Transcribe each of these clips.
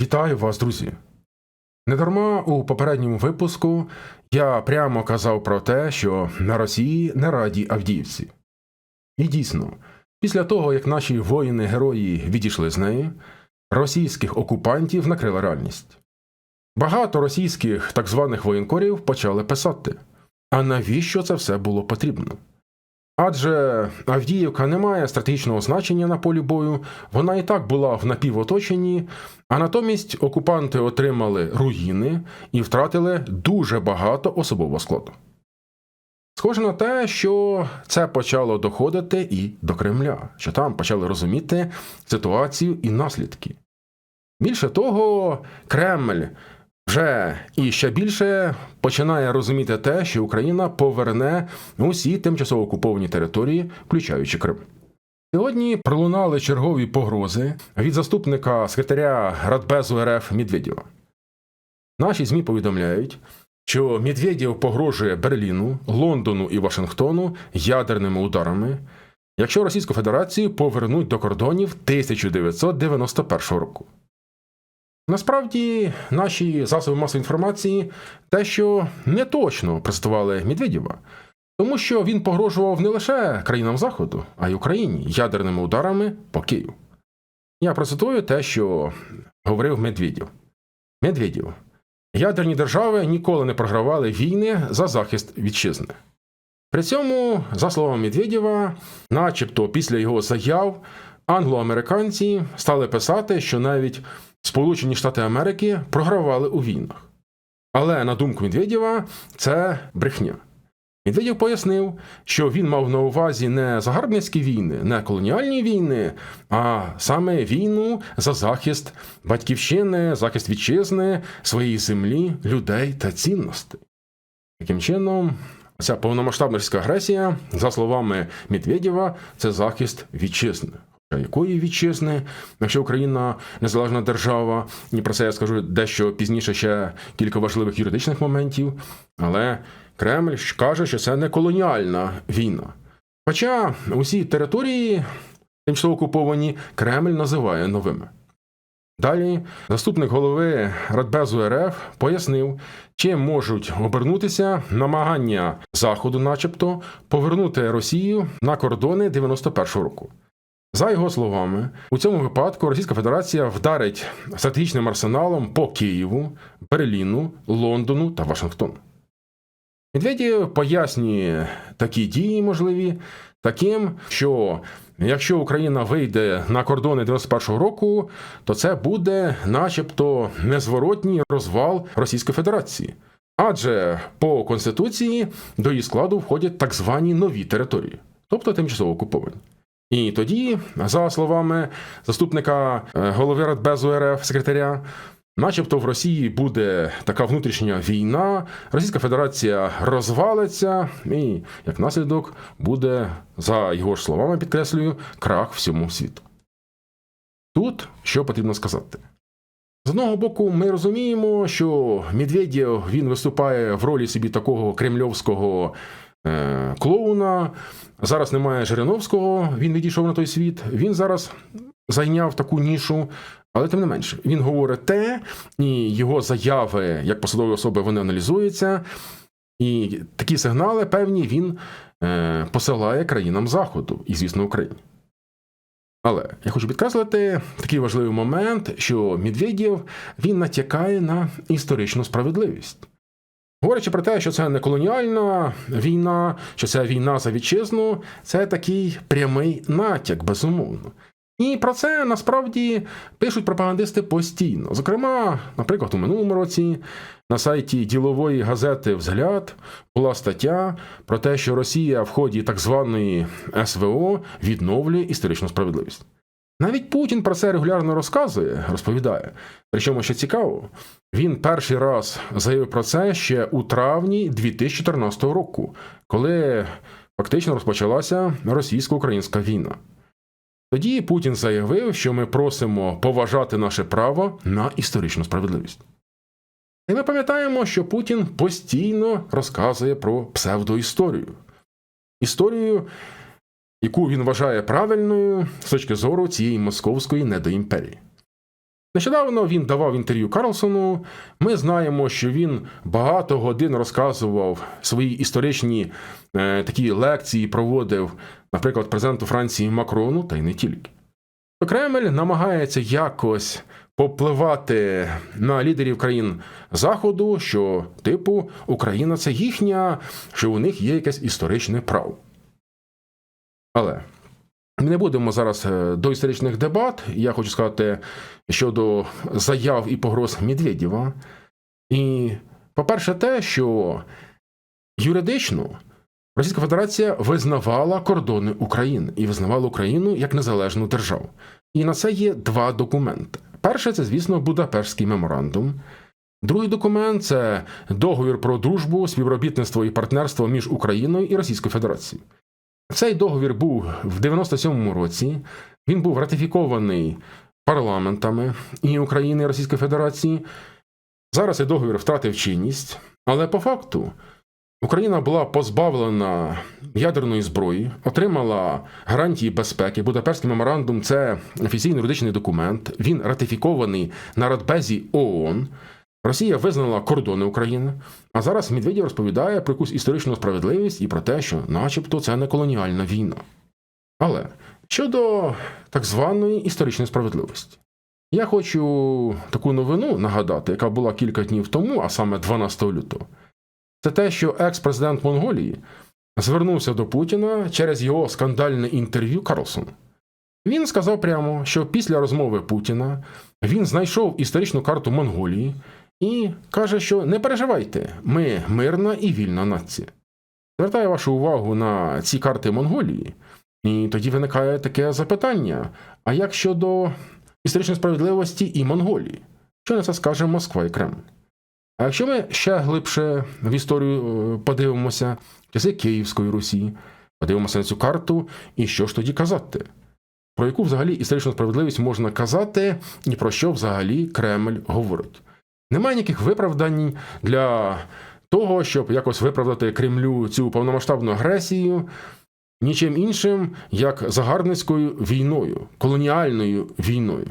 Вітаю вас, друзі! Недарма у попередньому випуску я прямо казав про те, що на Росії не раді Авдіївці. І дійсно, після того, як наші воїни-герої відійшли з неї, російських окупантів накрила реальність. Багато російських так званих воєнкорів почали писати: а навіщо це все було потрібно? Адже Авдіївка не має стратегічного значення на полі бою, вона і так була в напівоточенні, а натомість окупанти отримали руїни і втратили дуже багато особового складу. Схоже на те, що це почало доходити і до Кремля, що там почали розуміти ситуацію і наслідки. Більше того, Кремль вже і ще більше починає розуміти те, що Україна поверне усі тимчасово окуповані території, включаючи Крим. Сьогодні пролунали чергові погрози від заступника секретаря Радбезу РФ Медведєва. Наші ЗМІ повідомляють, що Медведєв погрожує Берліну, Лондону і Вашингтону ядерними ударами, якщо Російську Федерацію повернуть до кордонів 1991 року. Насправді, наші засоби масової інформації дещо не точно представували Медведєва, тому що він погрожував не лише країнам Заходу, а й Україні ядерними ударами по Києву. Я процитую те, що говорив Медведєв. Медведєв. Ядерні держави ніколи не програвали війни за захист вітчизни. При цьому, за словами Медведєва, начебто після його заяв англоамериканці стали писати, що навіть Сполучені Штати Америки програвали у війнах. Але, на думку Медведєва, це брехня. Медведєв пояснив, що він мав на увазі не загарбницькі війни, не колоніальні війни, а саме війну за захист батьківщини, захист вітчизни, своєї землі, людей та цінностей. Таким чином, ця повномасштабна агресія, за словами Медведєва, це захист вітчизни. Якої вітчизни, якщо Україна незалежна держава, і про це я скажу дещо пізніше ще кілька важливих юридичних моментів, але Кремль каже, що це не колоніальна війна. Хоча усі території, тимчасово окуповані, Кремль називає новими. Далі заступник голови Радбезу РФ пояснив, чим можуть обернутися намагання Заходу, начебто, повернути Росію на кордони 91-го року. За його словами, у цьому випадку Російська Федерація вдарить стратегічним арсеналом по Києву, Берліну, Лондону та Вашингтону. Медведєв пояснює такі дії можливі таким, що якщо Україна вийде на кордони 91-го року, то це буде, начебто, незворотній розвал Російської Федерації. Адже по Конституції до її складу входять так звані нові території, тобто тимчасово окуповані. І тоді, за словами заступника е, голови Радбезу РФ секретаря, начебто в Росії буде така внутрішня війна, Російська Федерація розвалиться, і як наслідок буде, за його ж словами, підкреслюю, крах всьому світу. Тут що потрібно сказати. З одного боку, ми розуміємо, що Медведєв він виступає в ролі собі такого кремльовського клоуна. Зараз немає Жириновського, він відійшов на той світ. Він зараз зайняв таку нішу, але тим не менше, він говорить те, і його заяви як посадової особи вони аналізуються, і такі сигнали певні він е, посилає країнам Заходу і, звісно, Україні. Але я хочу підкреслити такий важливий момент, що Медведєв він натякає на історичну справедливість. Говорячи про те, що це не колоніальна війна, що це війна за вітчизну, це такий прямий натяк, безумовно. І про це насправді пишуть пропагандисти постійно. Зокрема, наприклад, у минулому році на сайті ділової газети Взгляд була стаття про те, що Росія в ході так званої СВО відновлює історичну справедливість. Навіть Путін про це регулярно розказує, розповідає. Причому, що цікаво, він перший раз заявив про це ще у травні 2014 року, коли фактично розпочалася російсько-українська війна. Тоді Путін заявив, що ми просимо поважати наше право на історичну справедливість. І ми пам'ятаємо, що Путін постійно розказує про псевдоісторію. Історію, яку він вважає правильною з точки зору цієї московської недоімперії. Нещодавно він давав інтерв'ю Карлсону. Ми знаємо, що він багато годин розказував свої історичні е, такі лекції, проводив, наприклад, президенту Франції Макрону, та й не тільки. Кремль намагається якось попливати на лідерів країн Заходу, що, типу, Україна це їхня, що у них є якесь історичне право. Але ми не будемо зараз е, до історичних дебат. Я хочу сказати щодо заяв і погроз Медведєва. І, по-перше, те, що юридично Російська Федерація визнавала кордони України і визнавала Україну як незалежну державу. І на це є два документи. Перше, це, звісно, Будапештський меморандум. Другий документ це договір про дружбу, співробітництво і партнерство між Україною і Російською Федерацією. Цей договір був в 97-му році. Він був ратифікований парламентами і України і Російської Федерації. Зараз цей договір втратив чинність, але по факту Україна була позбавлена ядерної зброї, отримала гарантії безпеки. Будапештський меморандум це офіційний юридичний документ. Він ратифікований на Радбезі ООН. Росія визнала кордони України, а зараз Медведєв розповідає про якусь історичну справедливість і про те, що, начебто, це не колоніальна війна. Але щодо так званої історичної справедливості, я хочу таку новину нагадати, яка була кілька днів тому, а саме 12 лютого. Це те, що екс-президент Монголії звернувся до Путіна через його скандальне інтерв'ю Карлсон. Він сказав прямо, що після розмови Путіна він знайшов історичну карту Монголії і каже, що не переживайте, ми мирна і вільна нація. Звертаю вашу увагу на ці карти Монголії, і тоді виникає таке запитання: а як щодо історичної справедливості і Монголії? Що на це скаже Москва і Кремль? А якщо ми ще глибше в історію е, подивимося, часи Київської Русі, подивимося на цю карту, і що ж тоді казати? Про яку взагалі історичну справедливість можна казати, і про що взагалі Кремль говорить? Немає ніяких виправдань для того, щоб якось виправдати Кремлю цю повномасштабну агресію нічим іншим, як загарбницькою війною, колоніальною війною.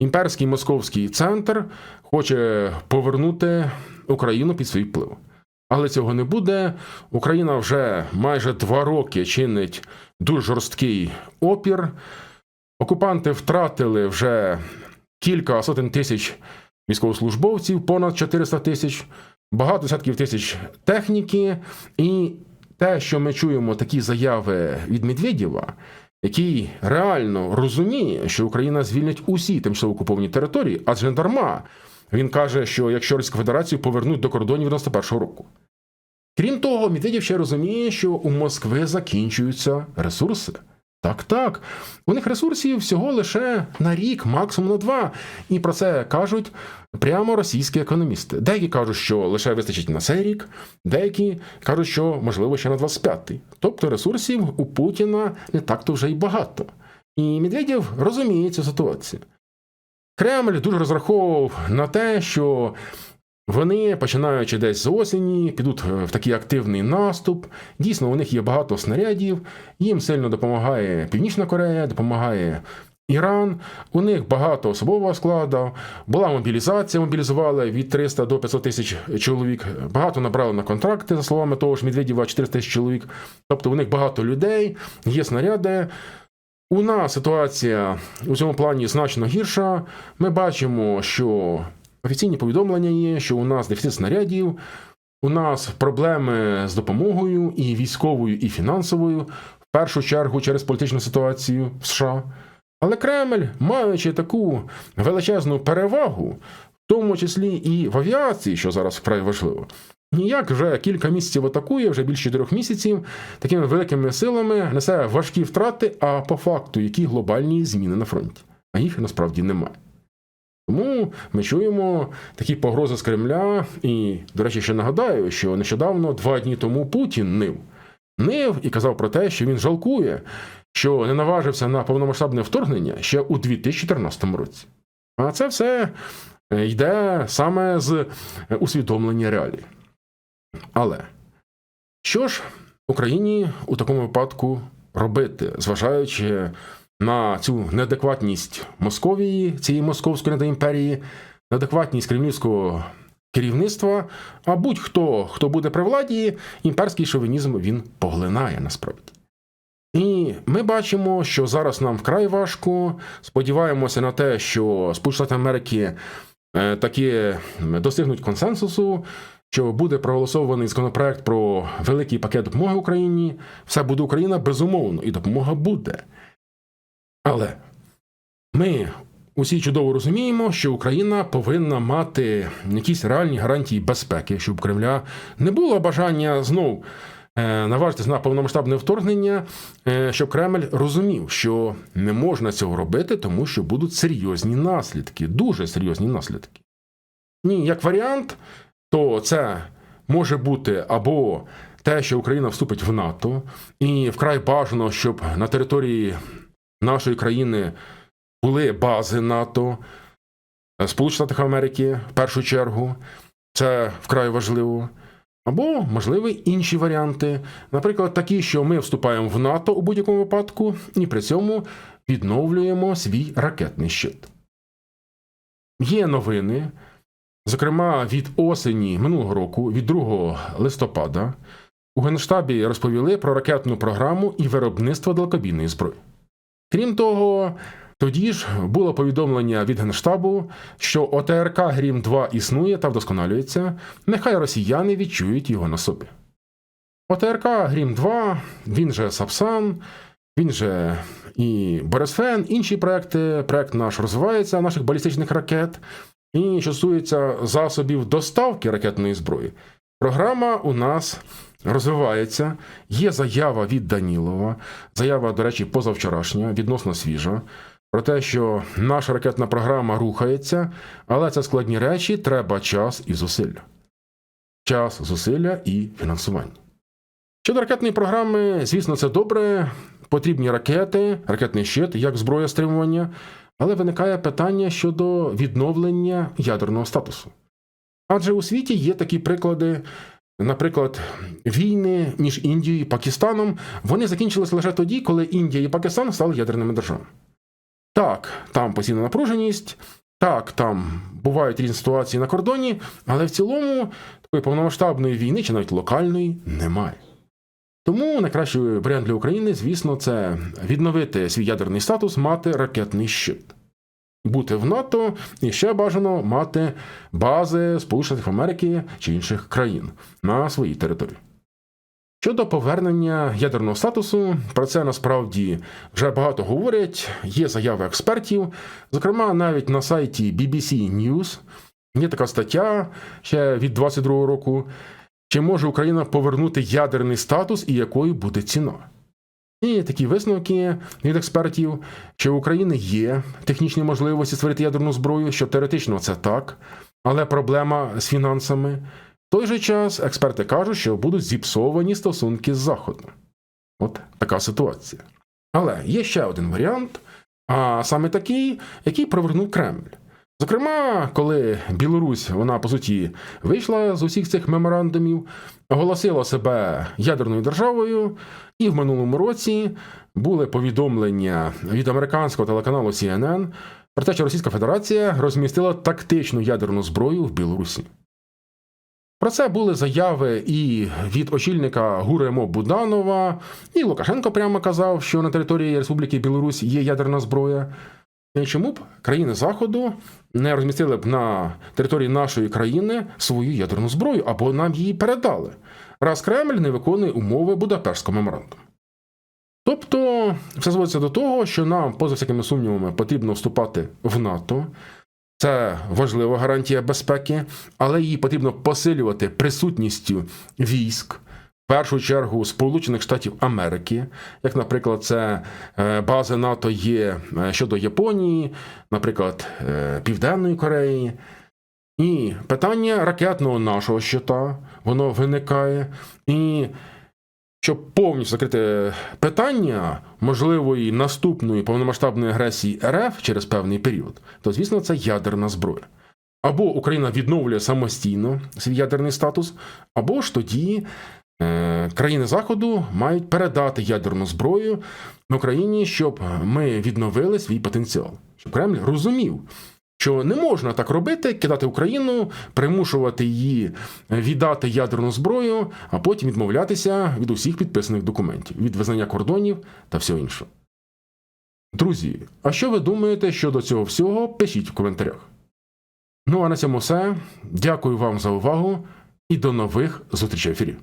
Імперський московський центр хоче повернути Україну під свій вплив. Але цього не буде. Україна вже майже два роки чинить дуже жорсткий опір. Окупанти втратили вже кілька сотень тисяч військовослужбовців, понад 400 тисяч, багато десятків тисяч техніки. І те, що ми чуємо такі заяви від Медведєва, який реально розуміє, що Україна звільнить усі тимчасово окуповані території, адже не дарма. Він каже, що якщо Російську Федерацію повернуть до кордонів 91-го року. Крім того, Медведєв ще розуміє, що у Москви закінчуються ресурси. Так, так. У них ресурсів всього лише на рік, максимум на два. І про це кажуть прямо російські економісти. Деякі кажуть, що лише вистачить на цей рік, деякі кажуть, що можливо ще на 25-й. Тобто ресурсів у Путіна не так-то вже й багато. І Медведєв розуміє цю ситуацію. Кремль дуже розраховував на те, що вони, починаючи десь з осені, підуть в такий активний наступ. Дійсно, у них є багато снарядів, їм сильно допомагає Північна Корея, допомагає Іран. У них багато особового складу. Була мобілізація, мобілізували від 300 до 500 тисяч чоловік. Багато набрали на контракти, за словами того ж Медведєва, 400 тисяч чоловік. Тобто у них багато людей, є снаряди. У нас ситуація у цьому плані значно гірша. Ми бачимо, що офіційні повідомлення є, що у нас дефіцит снарядів, у нас проблеми з допомогою і військовою, і фінансовою, в першу чергу через політичну ситуацію в США. Але Кремль, маючи таку величезну перевагу, в тому числі і в авіації, що зараз вкрай важливо, ніяк вже кілька місяців атакує, вже більше чотирьох місяців, такими великими силами несе важкі втрати, а по факту які глобальні зміни на фронті. А їх насправді немає. Тому ми чуємо такі погрози з Кремля. І, до речі, ще нагадаю, що нещодавно, два дні тому, Путін нив. Нив і казав про те, що він жалкує, що не наважився на повномасштабне вторгнення ще у 2014 році. А це все йде саме з усвідомлення реалій. Але що ж Україні у такому випадку робити, зважаючи на цю неадекватність Московії, цієї московської недоімперії, неадекватність кремлівського керівництва, а будь-хто, хто буде при владі, імперський шовінізм він поглинає насправді. І ми бачимо, що зараз нам вкрай важко. Сподіваємося на те, що Сполучені Штати Америки е, таки достигнуть консенсусу, що буде проголосований законопроект про великий пакет допомоги Україні. Все буде Україна безумовно, і допомога буде. Але ми усі чудово розуміємо, що Україна повинна мати якісь реальні гарантії безпеки, щоб Кремля не було бажання знов е, наважитись на повномасштабне вторгнення, е, щоб Кремль розумів, що не можна цього робити, тому що будуть серйозні наслідки, дуже серйозні наслідки. Ні, як варіант, то це може бути або те, що Україна вступить в НАТО, і вкрай бажано, щоб на території нашої країни були бази НАТО, Сполучених Штатів Америки в першу чергу. Це вкрай важливо. Або, можливо, інші варіанти. Наприклад, такі, що ми вступаємо в НАТО у будь-якому випадку, і при цьому відновлюємо свій ракетний щит. Є новини, зокрема від осені минулого року, від 2 листопада, у Генштабі розповіли про ракетну програму і виробництво далекобійної зброї. Крім того, тоді ж було повідомлення від Генштабу, що ОТРК Грім 2 існує та вдосконалюється, нехай росіяни відчують його на собі. ОТРК Грім 2, він же Сапсан, він же і Борисфен, інші проекти. Проект наш розвивається наших балістичних ракет. І що стосується засобів доставки ракетної зброї, програма у нас розвивається. Є заява від Данілова, заява, до речі, позавчорашня, відносно свіжа, про те, що наша ракетна програма рухається, але це складні речі, треба час і зусилля. Час, зусилля і фінансування. Щодо ракетної програми, звісно, це добре. Потрібні ракети, ракетний щит, як зброя стримування, але виникає питання щодо відновлення ядерного статусу. Адже у світі є такі приклади, наприклад, війни між Індією і Пакистаном, вони закінчилися лише тоді, коли Індія і Пакистан стали ядерними державами. Так, там постійна напруженість, так, там бувають різні ситуації на кордоні, але в цілому такої повномасштабної війни чи навіть локальної немає. Тому найкращий варіант для України, звісно, це відновити свій ядерний статус, мати ракетний щит. Бути в НАТО і ще бажано мати бази Сполучених Америки чи інших країн на своїй території. Щодо повернення ядерного статусу, про це насправді вже багато говорять, є заяви експертів. Зокрема, навіть на сайті BBC News є така стаття ще від 22 року, чи може Україна повернути ядерний статус і якою буде ціна. І такі висновки від експертів, що в України є технічні можливості створити ядерну зброю, що теоретично це так, але проблема з фінансами. В той же час експерти кажуть, що будуть зіпсовані стосунки з Заходом. От така ситуація. Але є ще один варіант, а саме такий, який провернув Кремль. Зокрема, коли Білорусь, вона по суті вийшла з усіх цих меморандумів, оголосила себе ядерною державою, і в минулому році були повідомлення від американського телеканалу CNN про те, що Російська Федерація розмістила тактичну ядерну зброю в Білорусі. Про це були заяви і від очільника ГУРМО Буданова, і Лукашенко прямо казав, що на території Республіки Білорусь є ядерна зброя. Чому б країни Заходу не розмістили б на території нашої країни свою ядерну зброю або нам її передали, раз Кремль не виконує умови Будапештського меморандуму. Тобто, все зводиться до того, що нам, поза всякими сумнівами, потрібно вступати в НАТО. Це важлива гарантія безпеки, але її потрібно посилювати присутністю військ. Першу чергу Сполучених Штатів Америки, як, наприклад, це е, бази НАТО є е, щодо Японії, наприклад, е, Південної Кореї. І питання ракетного нашого щита, воно виникає. І щоб повністю закрити питання можливої наступної повномасштабної агресії РФ через певний період, то, звісно, це ядерна зброя. Або Україна відновлює самостійно свій ядерний статус, або ж тоді Країни Заходу мають передати ядерну зброю Україні, щоб ми відновили свій потенціал. Щоб Кремль розумів, що не можна так робити, кидати Україну, примушувати її віддати ядерну зброю, а потім відмовлятися від усіх підписаних документів, від визнання кордонів та всього іншого. Друзі, а що ви думаєте щодо цього всього? Пишіть в коментарях. Ну а на цьому все. Дякую вам за увагу і до нових зустрічей в.